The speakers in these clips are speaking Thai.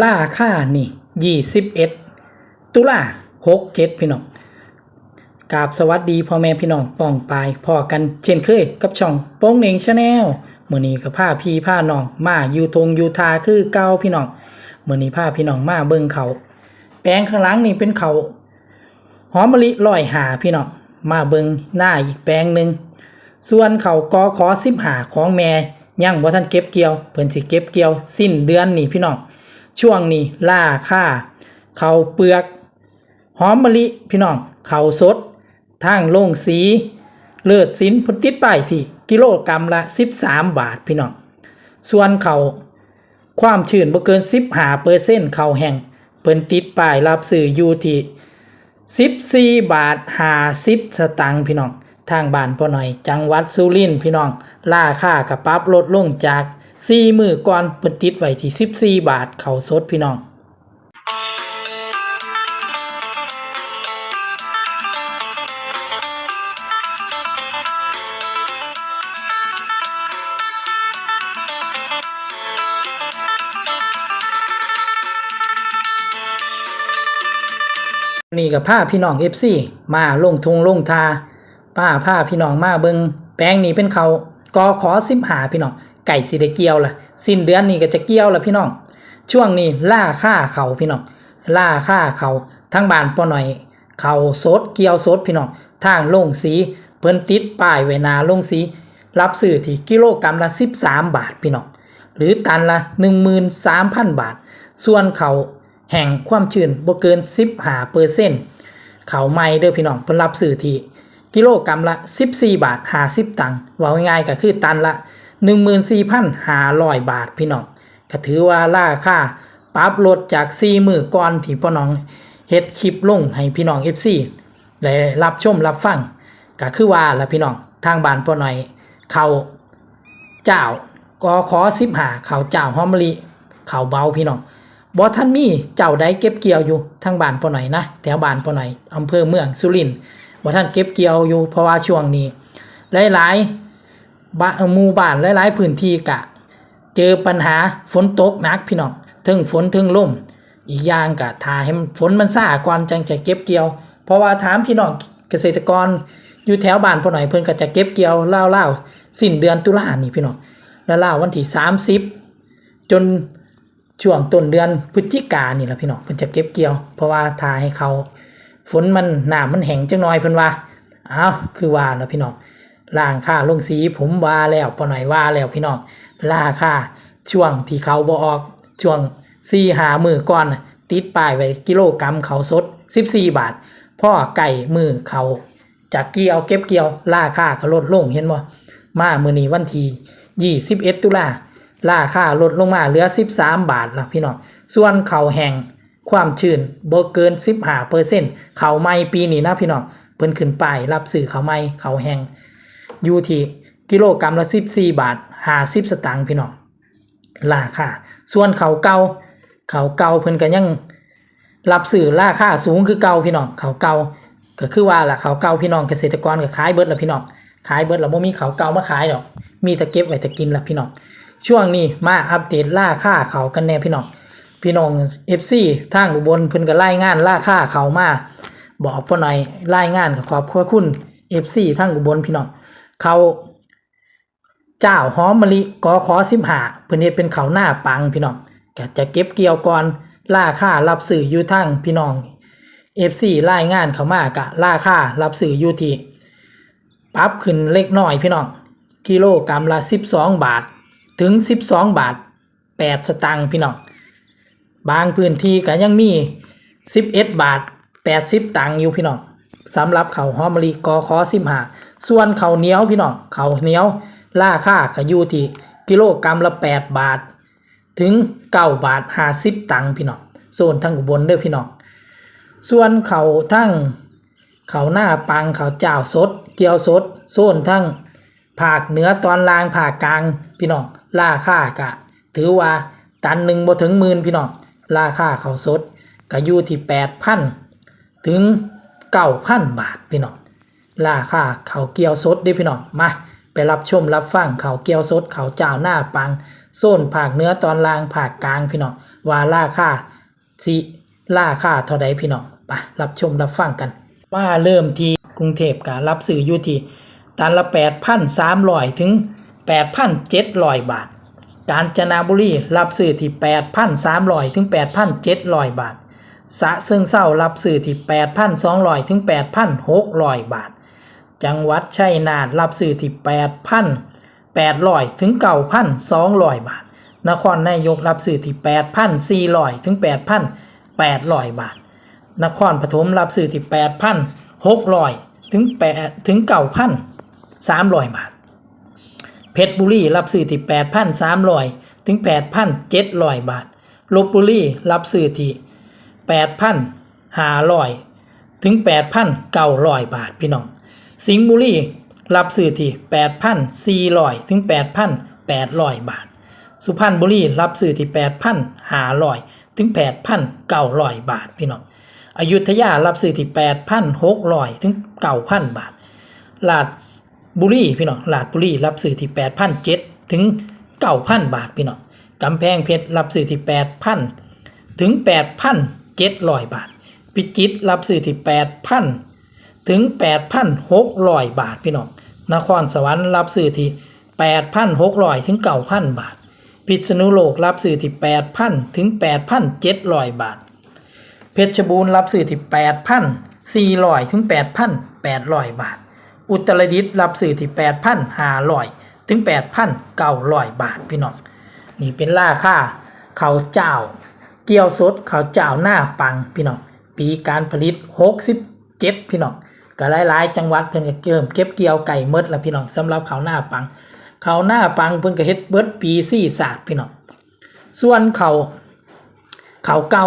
ล่าค่านี่ยี่สิบเอ็ดตุลาหกเจ็ดพี่น้องกราบสวัสดีพ่อแม่พี่น้องป้องปายพอกันเช่นเคยกับช่องโป้งเหน่งชาแนลมื่อนี้ก็พาพี่พาน้องมาอยู่ทงอยู่ทาคือเก่าพี่น้องมื่อนี้พาพี่น้องมาเบิ่งเขาแปลงข้างหลังนี่เป็นเขาหอมมะลิลอยหาพี่น้องมาเบิ่งหน้าอีกแปลงหนึ่งส่วนเขากอขอสิบหาของแม่ยังบ่ทันเก็บเกี่ยวเพิ่นสิเก็บเกี่ยวสิ้นเดือนนี่พี่น้อง ช่วงนี้ล่าค่าเขาเปลือกหอมมะลิพี่น้องเขาสดทางโล่งสีเลือดสินพิ่นติดป้ายที่กิโลกรัมละ 13 บาทพี่น้องส่วนเขาความชื้นบ่เกิน 15เปอร์เซ็นต์เขาแห้งเพิ่นติดป้ายรับซื้ออยู่ที่ 14 บาท50สตางค์พี่น้อง ทางบ้านพ่อหน่อย จังหวัดสุรินทร์พี่น้องราคากับปรับลดลงจาก 4มือก่อนเพิ่นติดไว้ที่14บาทเขาสดพี่น้องนี่กับผ้าพี่น้องเอฟซีมาลงทงลงทาป้าผ้าพี่น้องมาเบิงแป้งนี้เป็นเขากอขอสิบหาพี่น้อง ไก่สิได้เกี่ยวละสิ้นเดือนนี้ก็จะเกี่ยวละพี่น้อง ช่วงนี้ล่าค่าเขาพี่น้องล่าค่าเขาทั้งบานปอหน่อย เขาสดเกี่ยวสดพี่น้องทางลงสีเพิ่นติดป้ายไว้นาลงสีรับซื้อที่กิโลกรัมละ 13 บาทพี่น้องหรือตันละ 13,000 บาท ส่วนเขาแห่งความชื้นบ่เกิน 15เปอร์เซ็นต์เขาไม่เด้อพี่น้องเพิ่นรับซื้อที่กิโลกรัมละ 14 บาท50ตังค์ว่าง่ายๆก็คือตันละ 14,500 บาทพี่น้องก็ถือว่าราคาปรับลดจาก4มื้อก่อนที่พ่อน้องเฮ็ดคลิปลงให้พี่น้อง FC ได้รับชมรับฟังก็คือว่าละพี่น้องทางบ้านพ่อหน่อยเขาเจ้าก็ขอสิบหาเขาเจ้าหอมลิเขาเบาพี่น้องบ่ท่านมีเจ้าใดเก็บเกี่ยวอยู่ทางบ้านพ่อหน่อยนะแถวบ้านพ่อหน่อยอำเภอเมืองสุรินทร์บ่ท่านเก็บเกี่ยวอยู่เพราะว่าช่วงนี้หลายๆ บานหมู่บ้านหลายๆพื้นที่กะ เจอปัญหาฝนตกหนักพี่น้องถึงฝนถึงลมอีกอย่างกะทาให้มันฝนมันซาก่อนจังจะเก็บเกี่ยว เพราะว่าถามพี่น้องเกษตรกรอยู่แถวบ้านพ่อหน่อยเพิ่นก็จะเก็บเกี่ยวเล่าวๆสิ้นเดือนตุลานี่พี่น้องแล้วล่าวันที่30จนช่วงต้นเดือนพฤศจิกายนนี่แหละพี่น้องเพิ่นจะเก็บเกี่ยว เพราะว่าทาให้เขาฝนมันหน้ำมันแห้งจังน้อยเพิ่นว่าอ้าวคือว่าแล้วพี่น้อง ล่างค่าลงสีผมว่าแล้วพอหน่อยว่าแล้วพี่น้องราค่าช่วงที่เขาบ่ออกช่วง4หามือก่อนติดป้ายไว้กิโลกรัมเขาสด 14 บาท พ่อไก่มือเขาจากเกี่ยวเก็บเกี่ยวราคาก็ลดลงเห็นบ่มามือนี้วันที่21 ตุลาราคาลดลงมาเหลือ 13 บาทแล้วพี่น้องส่วนเขาแห้งความชื้นบ่เกิน 15%เขาไม้ปีนี้นะพี่น้องเพิ่นขึ้นป้ายรับซื้อเขาไม้เขาแห้ง อยู่ที่กิโลกรัมละ 14 บาท50สตางค์พี่น้องราคาส่วนเขาเกาเขาเกาเพิ่นก็ยังรับซื้อราคาสูงคือเกาพี่น้องเขาเกาก็คือว่าล่ะเขาเกาพี่น้องเกษตรกรก็ขายเบิดล้วพี่น้องขายเบิดล้วบ่มีเขาเกามาขายดอก มีแต่เก็บไว้แต่กินละพี่น้องช่วงนี้มาอัปเดตราคาเขากันแน่พี่น้องพี่น้อง FC ทางอุบลเพิ่นก็รายงานราคาเขามาบอกพ่อหน่อยรายงานกับขอบคุณ FC ทางอุบลพี่น้อง เขาเจ้าหอมมะลิกอขอ15เพิ่นเฮ็ดเป็นเขาหน้าปังพี่น้องก็จะเก็บเกี่ยวก่อนราคารับซื้ออยู่ทั้งพี่น้อง FC รายงานเขามากะราคารับซื้ออยู่ที่ปรับขึ้นเล็กน้อยพี่น้องกิโลกรัมละ 12 บาทถึง 12 บาท 8 สตางค์พี่น้องบางพื้นที่ก็ยังมี 11 บาท 80 ตังค์อยู่พี่น้องสำหรับเขาหอมมะลิกอขอ15 ส่วนเขาวเหนียวพี่น้องเขาวเหนียวราคาก็อยู่ที่กิโลกรัมละ 8 บาท ถึง 9 บาท 50 ตังค์พี่น้องโซนทั้งอุบลเด้อพี่น้องส่วนเขาทั้งเขาหน้าปังเขาเจ้าสด เกียวสดโซนทั้งภาคเหนือตอนล่างภาคกลางพี่น้องราคากะ ถือว่าตันหนึ่งบ่ถึงหมื่นพี่น้องราคาเขาสดก็อยู่ที่แปดพันถึงเก้าพันบาทพี่น้อง ราค่าเขาเกียวสดด้อพี่น้องมาไปรับชมรับฟังเขาเกียวสดเขาเจ้าหน้าปังโซนภาคเนื้อตอนล่างภาคกลางพี่น้องว่าราค่าสิราคาเท่าใดพี่น้องไปรับชมรับฟังกันว่าเริ่มที่กรุงเทพก็รับซื้ออยู่ที่ตันละ8,300ถึง8,700บาท กาญจนบุรีรับซื้อที่8,300ถึง8,700บาทสะเซิงเศร้ารับซื้อที่8,200ถึง8,600บาท จังหวัดชัยนาทรับซื้อที่8,800 ถึง 9,200 บาท นครนายกรับซื้อที่8,400 ถึง 8,800 บาท นครปฐมรับซื้อที่8,600 ถึง8ถึง 9,300 บาท เพชรบุรีรับซื้อที่8,300 ถึง 8,700 บาทลบบุรีรับซื้อที่8,500 ถึง 8,900 บาทพี่น้อง สิงห์บุรีรับซื้อที่8,400ถึง8,800บาท สุพรรณบุรีรับซื้อที่8,500ถึง8,900บาทพี่น้องอยุธยารับซื้อที่8,600ถึง9,000บาทลาดบุรีพี่น้องลาดบุรีรับซื้อที่8,007ถึง9,000บาทพี่น้องกำแพงเพชรรับซื้อที่8,000ถึง8,700บาท พิจิตรรับซื้อที่8,000 ถึง 8,600 บาทพี่น้องนครสวรรค์รับซื้อที่ 8,600 ถึง 9,000 บาท พิษณุโลกรับซื้อที่ 8,000 ถึง 8,700 บาท เพชรบูรณ์รับซื้อที่ 8,400 ถึง 8,800 บาท อุตรดิตถ์รับซื้อที่ 8,500 ถึง 8,900 บาทพี่น้องนี่เป็นราคาเขาเจ้า เกี๊ยวสดเขาเจ้าหน้าปังพี่น้องปีการผลิต 67 พี่น้อง ก็หลายๆจังหวัดเพิ่นก็เริ่มเก็บเกี่ยวไก่เมดแล้วพี่น้องสำหรับข้าวหน้าปังข้าวหน้าปังเพิ่นก็เฮ็ดเบิดปีซี่ศาสตร์พี่น้องส่วนข้าวข้าวเก่า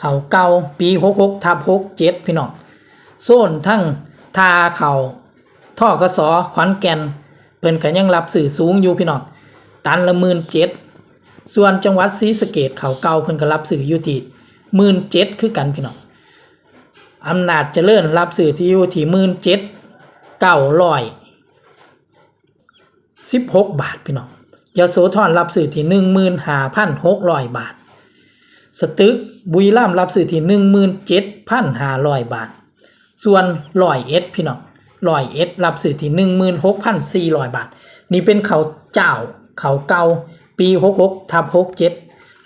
เขาเก่าปี66ทับ67พี่น้องโซนทั้งทาเขาท่อกสอขอนแก่นเพิ่นก็ยังรับสื่อสูงอยู่พี่น้องตันละหมื่นเจ็ดส่วนจังหวัดศรีสะเกดเขาเก่าเพิ่นก็รับสื่ออยู่ที่หมื่นเจ็ดคือกันพี่น้อง อำนาจเจริญรับสื่อที่อยู่ที่หมื่นเจ็ดเก้าร้อยสิบหกบาทพี่น้องยโสธรรับสื่อที่หนึ่งหมื่นห้าพันหกร้อยบาท สตึกบุรีรัมย์รับซื้อที่หนึ่งหมื่นเจ็ดพันห้าร้อยบาท ส่วนลอยเอ็ดพี่น้องลอยเอ็ดรับซื้อที่หนึ่งหมื่นหกพันสี่ร้อยบาท นี่เป็นเขาเจ้าเขาเก่าปีหกหกทับหกเจ็ด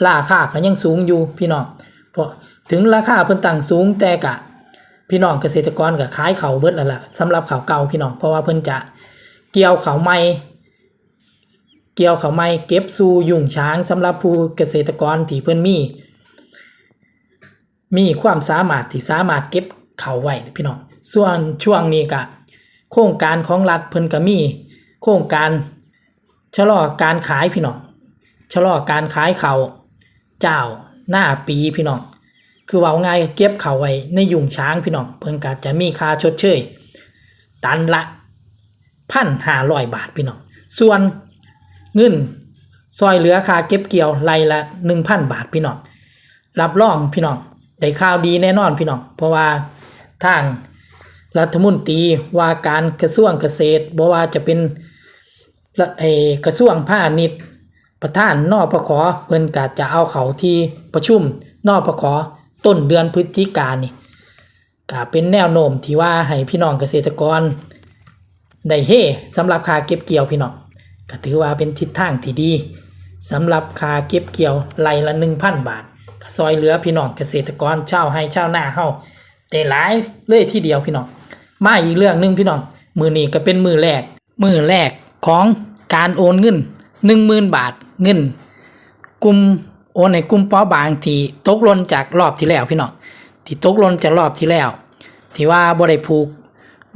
ราคาก็ยังสูงอยู่พี่น้องเพราะถึงราคาเพิ่นตั้งสูงแต่กะ พี่น้องเกษตรกรก็ขายเขาเบิดแล้วล่ะสำหรับเขาเก่าพี่น้องเพราะว่าเพิ่นจะเกี่ยวเขาใหม่เกี่ยวเขาใหม่เก็บสู่ยุ่งช้างสำหรับผู้เกษตรกรที่เพิ่นมี มีความสามารถที่สามารถเก็บเขาไว้พี่น้องส่วนช่วงนี้ก็โครงการของรัฐเพิ่นก็มีโครงการชะลอการขายพี่น้องชะลอการขายเขาเจ้าหน้าปีพี่น้อง คือว่าง่ายเก็บเขาไว้ในยุงช้างพี่น้องเพิ่นก็จะมีค่าชดเชย ตันละพันห้าร้อยบาทพี่น้อง ส่วนเงินซอยเหลือค่าเก็บเกี่ยวไรละหนึ่งพันบาทพี่น้อง รับรองพี่น้องได้ข่าวดีแน่นอนพี่น้อง เพราะว่าทางรัฐมนตรีว่าการกระทรวงเกษตรบ่ว่าจะเป็นละเอกระทรวงพาณิชย์ประธานนอปขอเพิ่นก็จะเอาเขาที่ประชุมนอปขอ ต้นเดือนพฤศจิกายนนี่ก็เป็นแนวโน้มที่ว่าให้พี่น้องเกษตรกรได้เฮสำหรับคาเก็บเกี่ยวพี่น้องก็ถือว่าเป็นทิศทางที่ดีสำหรับคาเก็บเกี่ยวไร่ละ 1,000 บาทก็ซอยเหลือพี่น้องเกษตรกรชาวให้ชาวนาเฮาได้หลายเลยทีเดียวพี่น้องมาอีกเรื่องหนึงพี่น้องมือนี้ก็เป็นมือแรกมือแรกของการโอนเงิน 10,000 บาทเงินกลุ่ม โอนในกลุ่มเปอบางที่ตกลนจากรอบที่แล้วพี่น้องที่ตกลนจากรอบที่แล้ว ที่ว่าบ่ได้ผูก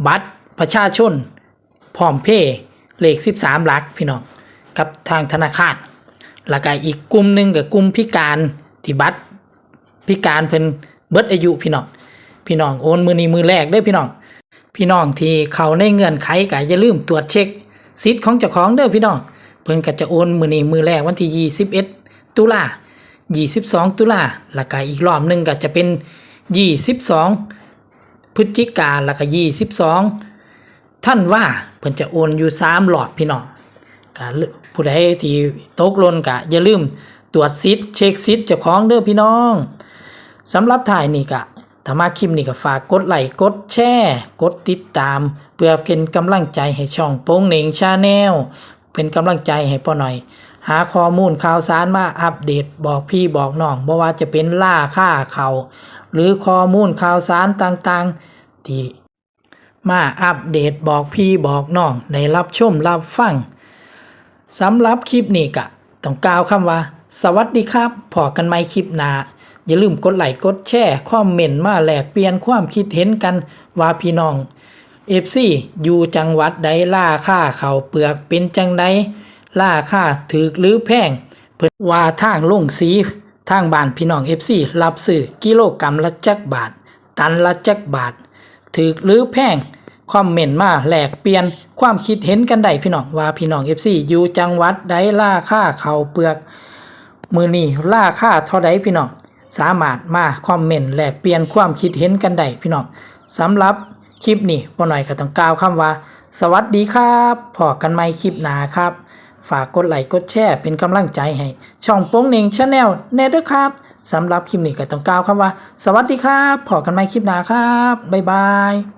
บัตรประชาชนพร้อมเพย์เลข 13 หลักพี่น้องกับทางธนาคารแล้วก็อีกกลุ่มหนึ่งกับกลุ่มพิการที่บัตรพิการเพิ่นเบิดอายุพี่น้องพี่น้องโอนมือนี้มือแรกเด้พี่น้องพี่น้องที่เขาในเงื่อนไขก็อย่าลืมตรวจเช็คสิทธิ์ของเจ้าของเด้อพี่น้องเพิ่นก็จะโอนมือนี้มือแรกวันที่ 21 ตุลา 22 ตุลาแล้วก็อีกรอบหนึงก็จะเป็น 22 พฤศจิกาแล้วก็ 22 ท่านว่าเพิ่นจะโอนอยู่3หลอดพี่น้องก็ผู้ใดที่ตกหล่นก็อย่าลืมตรวจซิดเช็คซิดเจ้าของเด้อพี่น้องสำหรับถ่ายนี่ก็ถ้ามาคลิปนี้ก็ฝากกดไลค์กดแชร์กดติดตาม เพื่อเป็นกำลังใจให้ช่องโป้งเหน่งชาแนลเป็นกำลังใจให้พ่อหน่อย หาข้อมูลข่าวสารมาอัปเดตบอกพี่บอกน้องบ่ว่าจะเป็นล่าค่าเขาหรือข้อมูลข่าวสารต่างๆ ที่มาอัปเดตบอกพี่บอกน้องได้รับชมรับฟังสำหรับคลิปนี้กะต้องกล่าวคำว่า สวัสดีครับพอกันใหม่คลิปหน้าอย่าลืมกดไลค์กดแชร์คอมเมนต์มาแลกเปลี่ยนความคิดเห็นกันว่าพี่น้องเอฟซีอยู่จังหวัดใดล่าค่าเขาเปลือกเป็นจังใด ล่าค่าถือหรือแพง เพิ่นว่าทางลงสีทางบ้านพี่น้องเอฟซีรับซื้อกิโลกรัมละจักบาท ตันละจักบาท ถือหรือแพงคอมเมนต์มาแหลกเปลี่ยนความคิดเห็นกันได้พี่น้องว่าพี่น้องเอฟซีอยู่จังหวัดใดล่าค่าเขาเปลือก มือนี้ล่าค่าเท่าใดพี่น้องสามารถมาคอมเมนต์แลกเปลี่ยนความคิดเห็นกันได้พี่น้องสำหรับคลิปนี้พ่อหน่อยก็ต้องกล่าวคำว่า สวัสดีครับพอกันใหม่คลิปหนาครับ ฝากกดไลค์กดแชร์เป็นกำลังใจให้ ช่องโป้งเหน่งชาแนลแน่ด้วยครับสำหรับคลิปนี้ก็ต้องกล่าวคำว่า สวัสดีครับพอกันใหม่คลิปหน้าครับ บ๊ายบาย